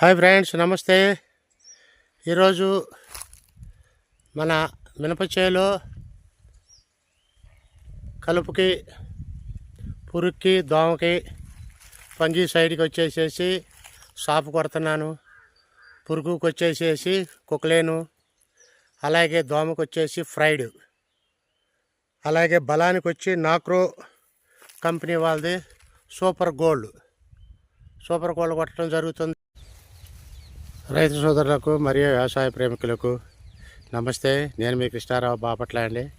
Hi friends నమస్తే. ఈరోజు మన మినప చేలో కలుపుకి పురుక్కి దోమకి పంజీ సైడ్కి వచ్చేసేసి సాపు కొడుతున్నాను. పురుగుకి వచ్చేసేసి కుక్కలేను. అలాగే దోమకు వచ్చేసి ఫ్రైడ్. అలాగే బలానికి వచ్చి నాక్రో కంపెనీ వాళ్ళది సూపర్ గోల్డ్. సూపర్ గోల్డ్ కొట్టడం జరుగుతుంది. రైతు సోదరులకు మరియు వ్యవసాయ ప్రేమికులకు నమస్తే. నేను మీ కృష్ణారావు బాపట్ల అండి.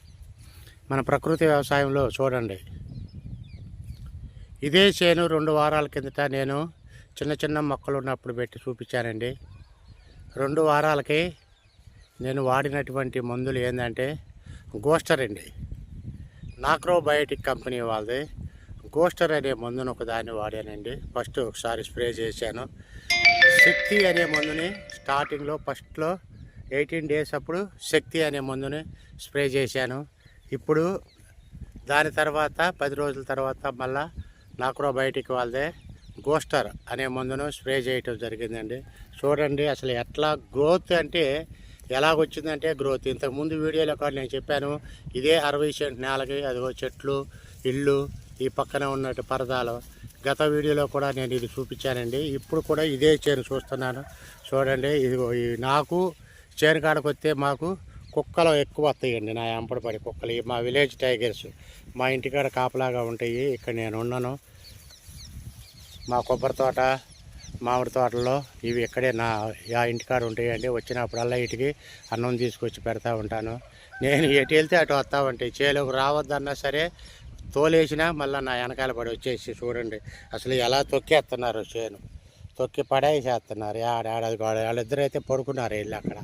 మన ప్రకృతి వ్యవసాయంలో చూడండి. ఇదే చేను రెండు వారాల కిందట నేను చిన్న చిన్న మొక్కలు ఉన్నప్పుడు పెట్టి చూపించానండి. రెండు వారాలకి నేను వాడినటువంటి మందులు ఏంటంటే గోస్టర్ అండి. నాక్రోబయోటిక్ కంపెనీ వాళ్ళది. గోస్టర్ అనే మందును ఒకదాన్ని వాడానండి. ఫస్ట్ ఒకసారి స్ప్రే చేశాను. శక్తి అనే మందుని స్టార్టింగ్లో ఫస్ట్లో ఎయిటీన్ డేస్ అప్పుడు శక్తి అనే మందుని స్ప్రే చేశాను. ఇప్పుడు దాని తర్వాత పది రోజుల తర్వాత మళ్ళా నాక్రోబయోటిక్ వాళ్ళదే గోస్టర్ అనే మందును స్ప్రే చేయటం జరిగిందండి. చూడండి అసలు ఎట్లా గ్రోత్ అంటే ఎలాగొచ్చిందంటే గ్రోత్. ఇంతకుముందు వీడియోలో కూడా నేను చెప్పాను ఇదే అరవై సెంట్ నేలకి అదిగో చెట్లు ఇల్లు ఈ పక్కన ఉన్నట్టు పరదాలు. గత వీడియోలో కూడా నేను ఇది చూపించానండి. ఇప్పుడు కూడా ఇదే చేను చూస్తున్నాను. చూడండి ఇది నాకు చేను కాడకు వస్తే మాకు కుక్కలు ఎక్కువ వస్తాయండి. నా ఎంపడపడి కుక్కలు మా విలేజ్ టైగర్స్ మా ఇంటికాడ కాపలాగా ఉంటాయి. ఇక్కడ నేను ఉన్నాను. మా కొబ్బరి తోట మామిడి తోటల్లో ఇవి ఇక్కడే నా ఆ ఇంటికాడ ఉంటాయండి. వచ్చినప్పుడల్లా ఇటుకి అన్నం తీసుకొచ్చి పెడతా ఉంటాను. నేను ఎటు వెళ్తే అటు వస్తా ఉంటాయి. చేలోకి రావద్దన్నా సరే తోలేసినా మళ్ళీ నా వెనకాల పడి వచ్చేసి చూడండి. అసలు ఎలా తొక్కేస్తున్నారు చేను. తొక్కి పడేసేస్తున్నారు. ఆడాడది వాళ్ళిద్దరు అయితే పడుకున్నారు వెళ్ళి అక్కడ.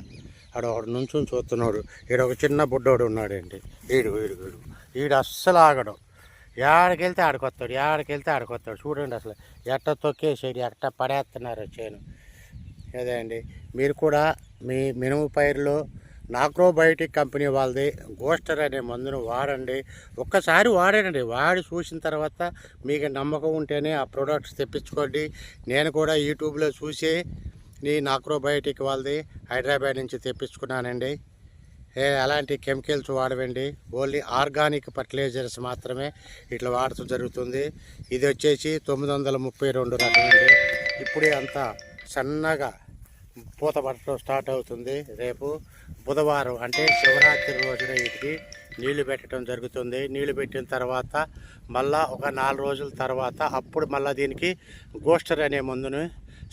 ఆడ ఒకడు నుంచుని చూస్తున్నాడు. ఈడు ఒక చిన్న బుడ్డోడు ఉన్నాడండి. ఈడు వీడు వీడు వీడు అస్సలు ఆగడు. ఏడకెళ్తే ఆడుకొస్తాడు ఏడకెళ్తే ఆడుకొస్తాడు. చూడండి అసలు ఎట్ట తొక్కేసేది ఎట్ట పడేస్తున్నారు చేను. అదే అండి. మీరు కూడా మీ మినుము పైరులో నాక్రోబయోటిక్ కంపెనీ వాళ్ళది. గోస్టర్ అనే మందును వాడండి. ఒక్కసారి వాడండి వాడి చూసిన తర్వాత మీకు నమ్మకం ఉంటేనే ఆ ప్రోడక్ట్స్ తెప్పించుకోండి. నేను కూడా యూట్యూబ్లో చూసి నీ నాక్రోబయోటిక్ వాళ్ళది హైదరాబాద్ నుంచి తెప్పించుకున్నానండి. ఎలాంటి కెమికల్స్ వాడవండి. ఓన్లీ ఆర్గానిక్ ఫర్టిలైజర్స్ మాత్రమే ఇట్లా వాడటం జరుగుతుంది. ఇది వచ్చేసి తొమ్మిది వందల ముప్పై రెండు రకమండి. ఇప్పుడే అంతా సన్నగా పూత పట్టడం స్టార్ట్ అవుతుంది. రేపు బుధవారం అంటే శివరాత్రి రోజున వీటికి నీళ్ళు పెట్టడం జరుగుతుంది. నీళ్ళు పెట్టిన తర్వాత మళ్ళా ఒక నాలుగు రోజుల తర్వాత అప్పుడు మళ్ళీ దీనికి గోస్టర్ అనే మందును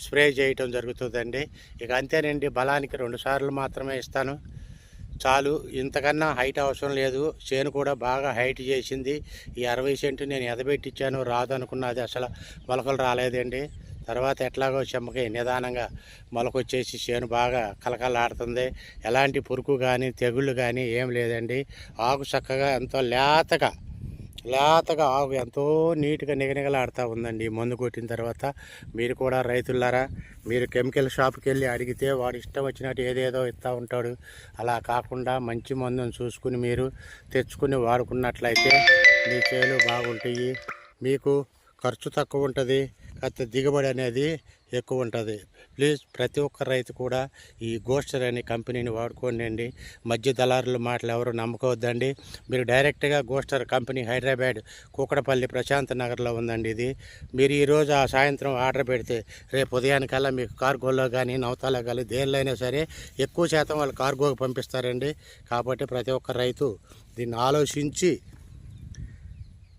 స్ప్రే చేయటం జరుగుతుందండి. ఇక అంతేనండి బలానికి రెండు సార్లు మాత్రమే ఇస్తాను. చాలు ఇంతకన్నా హైట్ అవసరం లేదు. చేను కూడా బాగా హైట్ చేసింది. ఈ అరవై సెంటు నేను ఎదబెట్టించాను రాదనుకున్నది అసలు మొలకలు రాలేదండి. తర్వాత ఎట్లాగో చెమ్మకి నిదానంగా మొలకొచ్చేసి చేను బాగా కలకలాడుతుంది ఎలాంటి పురుగు కానీ తెగుళ్ళు కానీ ఏం లేదండి. ఆకు చక్కగా ఎంతో లేతగా లేతగా ఆకు ఎంతో నీట్గా నిగనిగలాడుతూ ఉందండి. మందు కొట్టిన తర్వాత మీరు కూడా రైతులారా మీరు కెమికల్ షాప్కి వెళ్ళి అడిగితే వాడు ఇష్టం వచ్చినట్టు ఏదేదో ఇస్తూ ఉంటాడు. అలా కాకుండా మంచి మందును చూసుకుని మీరు తెచ్చుకుని వాడుకున్నట్లయితే మీ చేలు బాగుంటాయి. మీకు ఖర్చు తక్కువ ఉంటుంది. అత్త దిగుబడి అనేది ఎక్కువ ఉంటుంది. ప్లీజ్ ప్రతి ఒక్క రైతు కూడా ఈ గోస్టర్ అనే కంపెనీని వాడుకోండి మధ్య దళారుల మాటలు ఎవరు నమ్మకవద్దండి మీరు డైరెక్ట్గా గోస్టర్ కంపెనీ హైదరాబాద్ కూకడపల్లి ప్రశాంత్ నగర్లో ఉందండి ఇది. మీరు ఈరోజు ఆ సాయంత్రం ఆర్డర్ పెడితే రేపు ఉదయానికల్లా మీకు కార్గోలో కానీ నవతాలో కానీ దేనిలో అయినా సరే ఎక్కువ శాతం వాళ్ళు కార్గోకి పంపిస్తారండి. కాబట్టి ప్రతి ఒక్క రైతు దీన్ని ఆలోచించి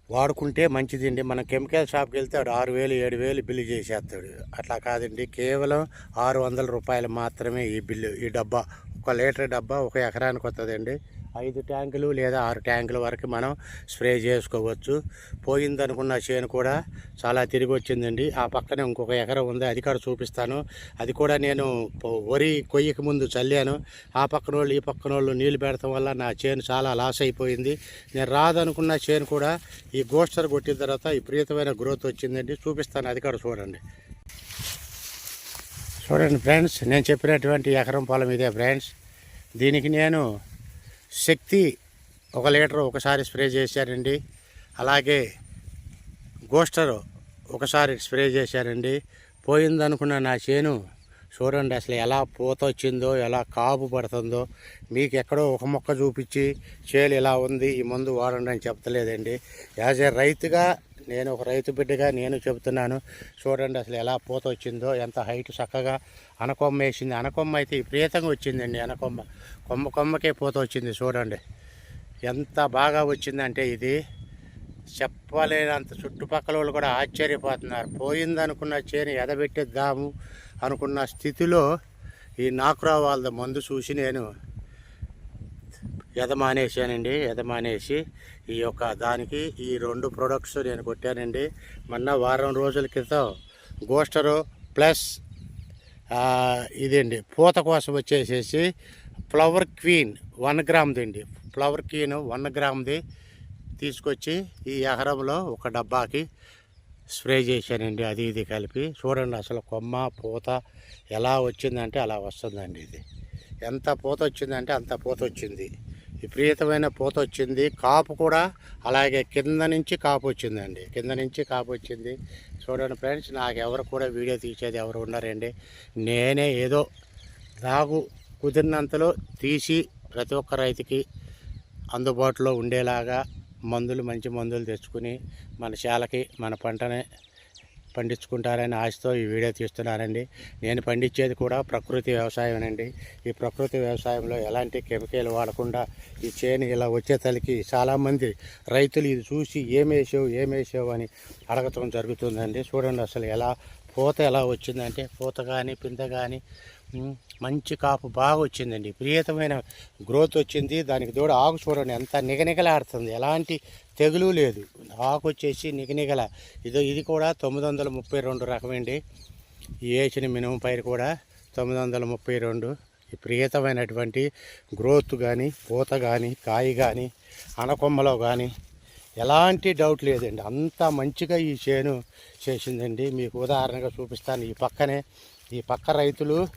వాడుకుంటే మంచిదండి. మన కెమికల్ షాప్కి వెళ్తే ఆడు ఆరు వేలు ఏడు వేలు బిల్లు చేసేస్తాడు. అట్లా కాదండి. కేవలం ఆరు వందల రూపాయలు మాత్రమే ఈ బిల్లు ఈ డబ్బా. ఒక లీటర్ డబ్బా ఒక ఎకరానికి వస్తుందండి ఐదు ట్యాంకులు లేదా ఆరు ట్యాంకుల వరకు మనం స్ప్రే చేసుకోవచ్చు. పోయిందనుకున్న చేను కూడా చాలా తిరిగి వచ్చిందండి. ఆ పక్కనే ఇంకొక ఎకరం ఉంది అది కూడా చూపిస్తాను. అది కూడా నేను వరి కొయ్యక ముందు చల్లాను. ఆ పక్కన వాళ్ళు ఈ పక్కన వాళ్ళు నీళ్ళు పెడతాం వల్ల నా చేను చాలా లాస్ అయిపోయింది. నేను రాదనుకున్న చేను కూడా ఈ గోస్టర్ కొట్టిన తర్వాత విపరీతమైన గ్రోత్ వచ్చిందండి. చూపిస్తాను అది కూడా చూడండి. చూడండి ఫ్రెండ్స్ నేను చెప్పినటువంటి ఎకరం పొలం ఇదే ఫ్రెండ్స్. దీనికి నేను శక్తి ఒక లీటర్ ఒకసారి స్ప్రే చేశారండి. అలాగే గోస్టర్ ఒకసారి స్ప్రే చేశారండి. పోయిందనుకున్న నా చేను చూడండి అసలు ఎలా పూత వచ్చిందో ఎలా కాపు పడుతుందో మీకు ఎక్కడో ఒక మొక్క చూపించి చేలు ఇలా ఉంది ఈ మందు వాడండి అని చెప్తలేదండి యాజ్ ఏ రైతుగా నేను ఒక రైతు బిడ్డగా నేను చెబుతున్నాను. చూడండి అసలు ఎలా పూత వచ్చిందో ఎంత హైట్ చక్కగా అనకొమ్మ వేసింది. అనకొమ్మ అయితే విపరీతంగా వచ్చిందండి అనకొమ్మ. కొమ్మ కొమ్మకే పూత వచ్చింది చూడండి. ఎంత బాగా వచ్చిందంటే ఇది. చెప్పలేనంత చుట్టుపక్కల వాళ్ళు కూడా ఆశ్చర్యపోతున్నారు. పోయిందనుకున్న చేను ఎదబెట్టేద్దాము అనుకున్న స్థితిలో ఈ నాకురా వాళ్ళ మందు చూసి నేను ఎదమానేసానండి ఎదమానేసి ఈ యొక్క దానికి ఈ రెండు ప్రొడక్ట్స్ నేను కొట్టానండి. మొన్న వారం రోజుల క్రితం గోస్టరు ప్లస్ ఇదండి పూత కోసం వచ్చేసేసి ఫ్లవర్ క్వీన్ వన్ గ్రామ్ది అండి ఫ్లవర్ క్వీన్ వన్ గ్రామ్ది తీసుకొచ్చి ఈ ఎకరంలో ఒక డబ్బాకి స్ప్రే చేశానండి. అది ఇది కలిపి చూడండి అసలు కొమ్మ పూత ఎలా వచ్చిందంటే అలా వస్తుందండి ఇది. ఎంత పూత వచ్చిందంటే అంత పూత వచ్చింది. విపరీతమైన పూత వచ్చింది. కాపు కూడా అలాగే కింద నుంచి కాపు వచ్చిందండి. కింద నుంచి కాపు వచ్చింది. చూడండి ఫ్రెండ్స్ నాకు ఎవరు కూడా వీడియో తీసేది ఎవరు ఉన్నారండి నేనే ఏదో నాకు కుదిరినంతలో తీసి ప్రతి ఒక్క రైతుకి అందుబాటులో ఉండేలాగా మందులు మంచి మందులు తెచ్చుకుని మన శాలకి మన పంటని పండించుకుంటారని ఆశతో ఈ వీడియో తీస్తున్నానండి నేను పండించేది కూడా ప్రకృతి వ్యవసాయమేనండి. ఈ ప్రకృతి వ్యవసాయంలో ఎలాంటి కెమికల్ వాడకుండా ఈ చేను ఇలా వచ్చే తలకి చాలామంది రైతులు ఇది చూసి ఏమేసావు ఏమేసావు అని అడగటం జరుగుతుందండి. చూడండి అసలు ఎలా పూత ఎలా వచ్చిందంటే పూత కానీ పింత కానీ మంచి కాపు బాగా వచ్చిందండి. ప్రియతమైన గ్రోత్ వచ్చింది. దానికి తోడు ఆకు చూడండి ఎంత నిగనిగలాడుతుంది. ఎలాంటి తెగులు లేదు. ఆకు వచ్చేసి నిగనిగల. ఇదో ఇది కూడా తొమ్మిది వందల ముప్పై రెండు రకమండి వేసిన మినిమం పైరు కూడా తొమ్మిది వందల ముప్పై రెండు విపరీతమైనటువంటి గ్రోత్ కానీ పూత కానీ కాయ కానీ అనకొమ్మలో కానీ ఎలాంటి డౌట్ లేదండి. అంత మంచిగా ఈ చేను చేసిందండి. మీకు ఉదాహరణగా చూపిస్తాను. ఈ పక్కనే ఈ పక్క రైతులు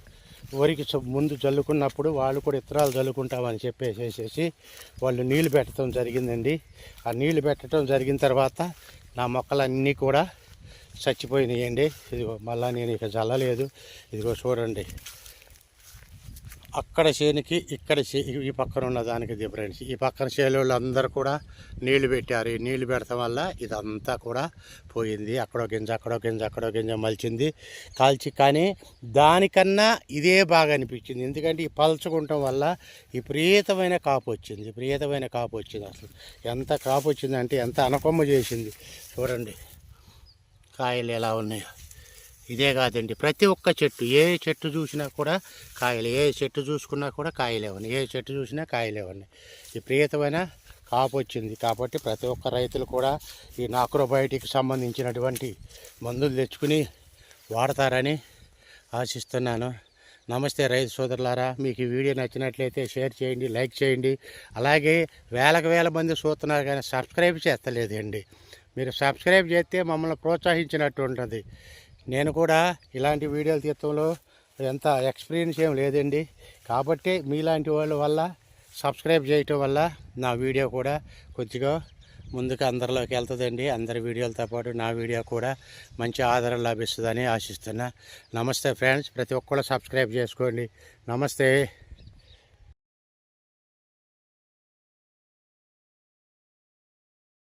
వరికి ముందు చల్లుకున్నప్పుడు వాళ్ళు కూడా ఇత్తనాలు చల్లుకుంటామని చెప్పేసేసి వాళ్ళు నీళ్ళు పెట్టడం జరిగిందండి. ఆ నీళ్ళు పెట్టడం జరిగిన తర్వాత నా మొక్కలన్నీ కూడా చచ్చిపోయినాయండి. ఇదిగో మళ్ళీ నేను ఇక చల్లలేదు ఇదిగో చూడండి. అక్కడ చేనికి ఇక్కడ చే ఈ పక్కన ఉన్న దానికి డిఫరెన్స్ ఈ పక్కన చేలోళ్ళు అందరూ కూడా నీళ్ళు పెట్టారు. ఈ నీళ్ళు పెడతాం వల్ల ఇదంతా కూడా పోయింది. అక్కడో గింజ అక్కడో గింజ అక్కడో గింజ మలిచింది కాల్చి కానీ దానికన్నా ఇదే బాగా అనిపించింది. ఎందుకంటే ఈ పల్చుకుంటాం వల్ల విపరీతమైన కాపు వచ్చింది. విపరీతమైన కాపు వచ్చింది అసలు. ఎంత కాపు వచ్చిందంటే ఎంత అనకొమ్మ చేసింది. చూడండి. కాయలు ఎలా ఉన్నాయో. ఇదే కాదండి. ప్రతి ఒక్క చెట్టు ఏ చెట్టు చూసినా కూడా కాయలు ఏ చెట్టు చూసుకున్నా కూడా కాయలే ఉన్నాయి ఏ చెట్టు చూసినా కాయలే ఉన్నాయి విపరీతమైన కాపు వచ్చింది. కాబట్టి ప్రతి ఒక్క రైతులు కూడా ఈ నాక్రోబయోటిక్ సంబంధించినటువంటి మందులు తెచ్చుకుని వాడతారని ఆశిస్తున్నాను. నమస్తే రైతు సోదరులారా. మీకు ఈ వీడియో నచ్చినట్లయితే షేర్ చేయండి లైక్ చేయండి. అలాగే వేలకు వేల మంది చూస్తున్నారు కానీ సబ్స్క్రైబ్ చేస్తలేదండి. మీరు సబ్స్క్రైబ్ చేస్తే మమ్మల్ని ప్రోత్సహించినట్టు ఉంటుంది. నేను కూడా ఇలాంటి వీడియోలు తీయటంలో ఎంత ఎక్స్పీరియన్స్ ఏం లేదండి. కాబట్టి మీలాంటి వాళ్ళ వల్ల సబ్స్క్రైబ్ చేయటం వల్ల నా వీడియో కూడా కొద్దిగా ముందుకు అందరిలోకి వెళ్తుందండి. అందరి వీడియోలతో పాటు నా వీడియో కూడా మంచి ఆదరణ లభిస్తుందని ఆశిస్తున్నా. నమస్తే ఫ్రెండ్స్ ప్రతి ఒక్కరు సబ్స్క్రైబ్ చేసుకోండి. నమస్తే.